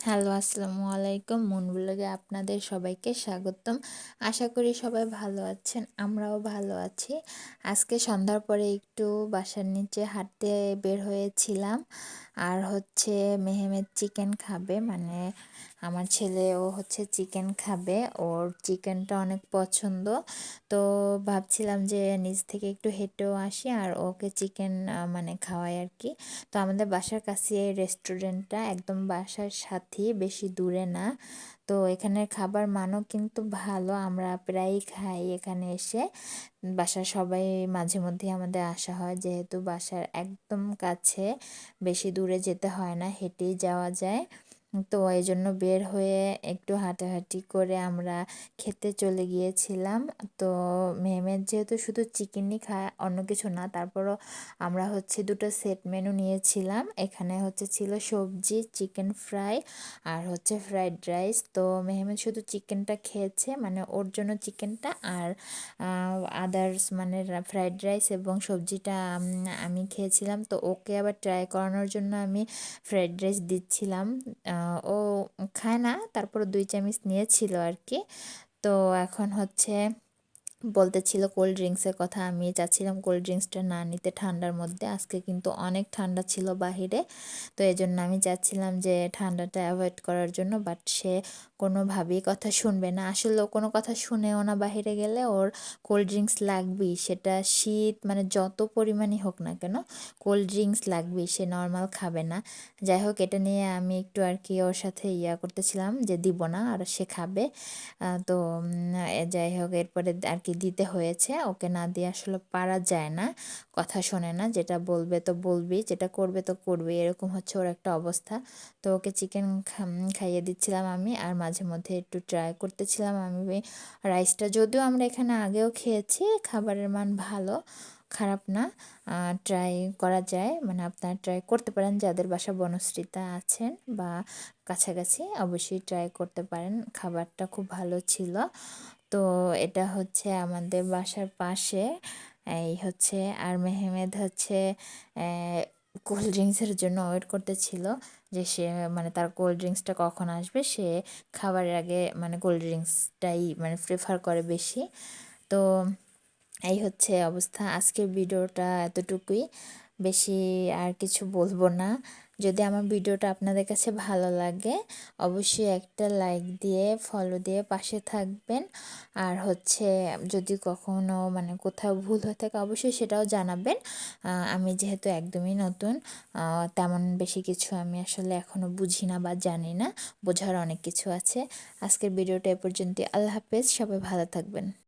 Hello, আসসালামু আলাইকুম। মন ব্লগে আপনাদের সবাইকে স্বাগতম। আশা করি সবাই ভালো আছেন, আমরাও ভালো আছি। আজকে সন্ধ্যার পরে একটু বাসার নিচে হাঁটতে বের হয়েছিলাম। আর হচ্ছে মেহেমেদ চিকেন খাবে মানে আমার ছেলে ও হচ্ছে চিকেন খাবে। ওর চিকেনটা অনেক পছন্দ। তো ভাবছিলাম যে নিজ থেকে একটু হেঁটেও আসি আর ওকে চিকেন মানে খাওয়াই আর কি। তো আমাদের বাসার কাছে এই রেস্টুরেন্টটা একদম বাসার সাথে বেশি দূরে না। তো এখানের খাবার মানও কিন্তু ভালো, আমরা প্রায়ই খাই এখানে এসে। বাসার সবাই মাঝে মধ্যে আমাদের আসা হয়, যেহেতু বাসার একদম কাছে, বেশি দূরে যেতে হয় না, হেঁটেই যাওয়া যায়। তো এই জন্য বের হয়ে একটু হাঁটাহাঁটি করে আমরা খেতে চলে গিয়েছিলাম। তো মেহমেদ যেহেতু শুধু চিকেনই খায়, অন্য কিছু না, তারপরও আমরা হচ্ছে দুটো সেট মেনু নিয়েছিলাম। এখানে হচ্ছে ছিল সবজি, চিকেন ফ্রাই আর হচ্ছে ফ্রাইড রাইস। তো মেহমেদ শুধু চিকেনটা খেয়েছে মানে ওর জন্য চিকেনটা আর আদার্স মানে ফ্রাইড রাইস এবং সবজিটা আমি খেয়েছিলাম। তো ওকে আবার ট্রাই করানোর জন্য আমি ফ্রাইড রাইস দিচ্ছিলাম। ও খায় না। তারপর দুই চামচ নিয়েছিল আর কি তো এখন হচ্ছে বলতেছিল কোল্ড ড্রিঙ্কসের কথা আমি চাচ্ছিলাম কোল্ড ড্রিঙ্কসটা না নিতে ঠান্ডার মধ্যে। আজকে কিন্তু অনেক ঠান্ডা ছিল বাহিরে, তো এই জন্য আমি চাচ্ছিলাম যে ঠান্ডাটা অ্যাভয়েড করার জন্য বাট সে কোনোভাবেই কথা শুনবে না। আসলে কোনো কথা শুনেও না বাহিরে গেলে, ওর কোল্ড ড্রিঙ্কস লাগবেই। সেটা শীত মানে যত পরিমাণই হোক না কেন কোল্ড ড্রিঙ্কস লাগবেই, সে নর্মাল খাবে না। যাই হোক, এটা নিয়ে আমি একটু আর কি ওর সাথে ইয়া করতেছিলাম যে দিব না, আর সে খাবে। তো যাই হোক, এরপরে আর কি দিতে হয়েছে, ওকে না দিয়ে আসলে পারা যায় না। কথা শোনে না, যেটা বলবে তো বলবি, যেটা করবে তো করবে, এরকম হচ্ছে ওর একটা অবস্থা। তো ওকে চিকেন খাইয়ে দিচ্ছিলাম আমি, আর মাঝে মধ্যে একটু ট্রাই করতেছিলাম আমি। রাইসটা যদিও আমরা এখানে আগেও খেয়েছি, খাবারের মান ভালো, খারাপ না ট্রাই করা যায়। মানে আপনারা ট্রাই করতে পারেন, যাদের বাসা বনশ্রীতা আছেন বা কাছাকাছি, অবশ্যই ট্রাই করতে পারেন। খাবারটা খুব ভালো ছিল। তো এটা হচ্ছে আমাদের বাসার পাশে। এই হচ্ছে আর মেহমেদ হচ্ছে কোল্ড ড্রিঙ্কসের জন্য ওয়েট করতেছিল যে সে মানে তার কোল্ড ড্রিঙ্কসটা কখন আসবে। সে খাবারের আগে মানে কোল্ড ড্রিঙ্কসটাই মানে প্রেফার করে বেশি। তো এই হচ্ছে অবস্থা। আজকের ভিডিওটা এতটুকুই। বেশি আর কিছু বলব না। যদি আমার ভিডিওটা আপনাদের কাছে ভালো লাগে, অবশ্যই একটা লাইক দিয়ে ফলো দিয়ে পাশে থাকবেন। আর হচ্ছে, যদি কখনো মানে কোথাও ভুল হয়ে থাকে, অবশ্যই সেটাও জানাবেন। আমি যেহেতু একদমই নতুন তেমন বেশি কিছু আমি আসলে এখনও বুঝি না বা জানি না। বোঝার অনেক কিছু আছে। আজকের ভিডিওটা এ পর্যন্ত আল্লাহ হাফেজ। সবাই ভালো থাকবেন।